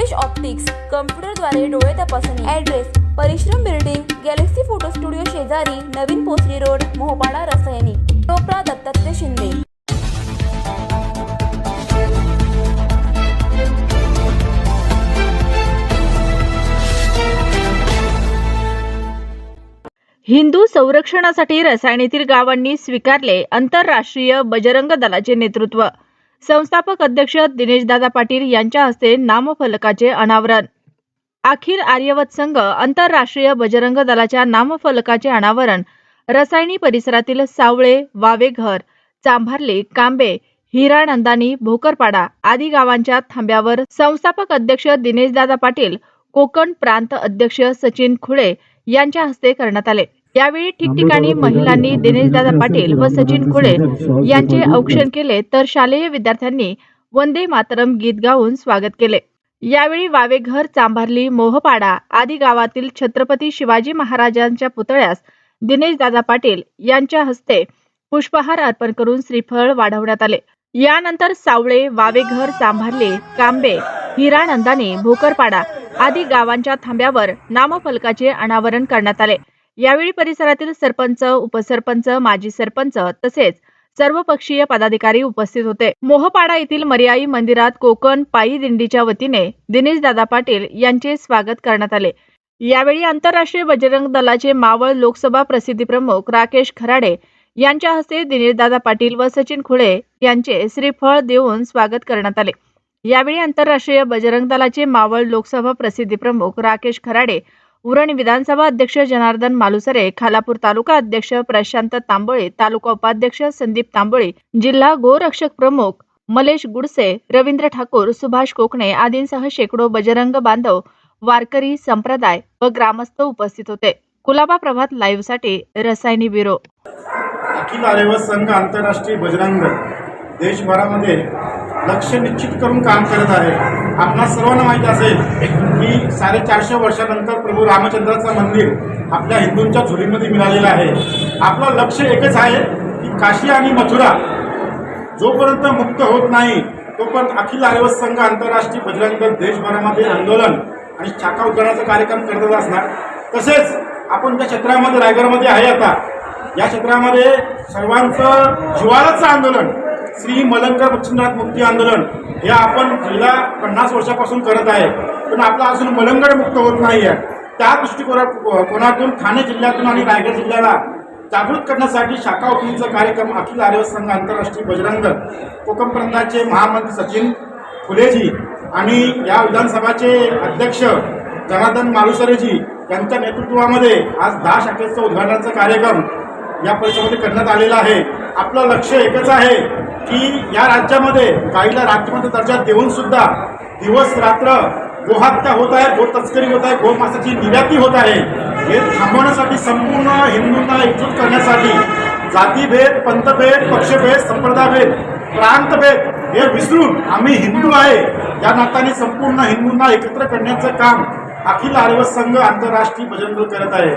Dipesh optics कम्प्युटरद्वारे डोळे तपासणी. Address परिश्रम बिल्डिंग गॅलेक्सी फोटो स्टुडिओ शेजारी नवीन पोसरी रोड मोहपाडा रसायनी. टोपरा दत्तात्रय शिंदे. हिंदू संरक्षणासाठी रसायनेतील गावांनी स्वीकारले आंतरराष्ट्रीय बजरंग दलाचे नेतृत्व. संस्थापक अध्यक्ष दिनेशदादा पाटील यांच्या हस्ते नामफलकाचे अनावरण. अखिल आर्यवत संघ आंतरराष्ट्रीय बजरंग दलाच्या नामफलकाचे अनावरण. रसायनी परिसरातील सावळे वावेघर चांभारले कांबे हिरानंदानी भोकरपाडा आदी गावांच्या थांब्यावर संस्थापक अध्यक्ष दिनेशदादा पाटील कोकण प्रांत अध्यक्ष सचिन खुळे यांच्या हस्ते करण्यात आले. यावेळी ठिकठिकाणी महिलांनी दिनेशदादा पाटील व सचिन खुळे यांचे औक्षण केले तर शालेय विद्यार्थ्यांनी वंदे मातरम गीत गाऊन स्वागत केले. यावेळी वावेघर चांभारली मोहपाडा आदी गावातील छत्रपती शिवाजी महाराजांच्या पुतळ्यास दिनेशदादा पाटील यांच्या हस्ते पुष्पहार अर्पण करून श्रीफळ वाढवण्यात आले. यानंतर सावळे वावेघर चांभारले कांबे हिरानंदानी भोकरपाडा आदी गावांच्या थांब्यावर नामफलकाचे अनावरण करण्यात आले. यावेळी परिसरातील सरपंच उपसरपंच माजी सरपंच तसेच सर्वपक्षीय पदाधिकारी उपस्थित होते. मोहपाडा येथील मर्याई मंदिरात कोकण पायी दिंडीच्या वतीने दिनेश दादा पाटील यांचे स्वागत करण्यात आले. यावेळी आंतरराष्ट्रीय बजरंग दलाचे मावळ लोकसभा प्रसिद्धी प्रमुख राकेश खराडे यांच्या हस्ते दिनेशदादा पाटील व सचिन खुळे यांचे श्रीफळ देऊन स्वागत करण्यात आले. यावेळी आंतरराष्ट्रीय बजरंग दलाचे मावळ लोकसभा प्रसिद्धी प्रमुख राकेश खराडे उरण विधानसभा अध्यक्ष जनार्दन मालुसरे खालापूर तालुका अध्यक्ष प्रशांत तांबोळे तालुका उपाध्यक्ष संदीप तांबोळे जिल्हा गोरक्षक प्रमुख मलेश गुडसे रवींद्र ठाकूर सुभाष कोकणे आदींसह शेकडो बजरंग बांधव वारकरी संप्रदाय व ग्रामस्थ उपस्थित होते. कुलाबा प्रभात लाईव्हसाठी रसायनी ब्युरो. अखिल आर्यव संघ आंतरराष्ट्रीय बजरंग देशभरामध्ये लक्ष निश्चित करून काम करत आहे. आपणा सर्वांना माहीत असेल की साडेचारशे वर्षानंतर प्रभू रामचंद्राचं मंदिर आपल्या हिंदूंच्या झोळीमध्ये मिळालेलं आहे. आपलं लक्ष एकच आहे की काशी आणि मथुरा जोपर्यंत मुक्त होत नाही तोपर्यंत अखिल आर्यवत संघ आंतरराष्ट्रीय बजरंग दल देशभरामध्ये आंदोलन आणि शाखा उद्घाटनाचा कार्यक्रम करतच असणार. तसेच आपण त्या क्षेत्रामध्ये रायगडमध्ये आहे आता या क्षेत्रामध्ये सर्वांचं जिवाळाचं आंदोलन श्री मलंकर मच्छिंद्रनाथ मुक्ती आंदोलन हे आपण गेल्या पन्नास वर्षापासून करत आहे. पण आपला अजून मलंगड मुक्त होत नाही आहे त्या दृष्टिकोना कोणातून ठाणे जिल्ह्यातून आणि रायगड जिल्ह्याला जागृत करण्यासाठी शाखा ओपनिंगचा कार्यक्रम अखिल आर्य संघ आंतरराष्ट्रीय बजरंग कोकम प्रांताचे महामंत्री सचिन फुलेजी आणि या विधानसभाचे अध्यक्ष जनार्दन मालुसरेजी यांच्या नेतृत्वामध्ये आज दहा शाखेचं उद्घाटनाचा कार्यक्रम या परिषदेमध्ये करण्यात आलेला आहे. आपलं लक्ष एकच आहे. की या राज्यामध्ये गाईला राज्यमंत्री दर्जा देऊन सुद्धा दिवस रात्र गोहत्या होत आहे गो तस्करी होत आहे गोमासाची निर्याती होत आहे हे थांबवण्यासाठी संपूर्ण हिंदूंना एकजूट करण्यासाठी जातीभेद पंथभेद पक्षभेद संप्रदायभेद प्रांतभेद हे विसरून आम्ही हिंदू आहे. या नात्याने संपूर्ण हिंदूंना एकत्र करण्याचं काम अखिल आर्य संघ आंतरराष्ट्रीय बजरंग करत आहे.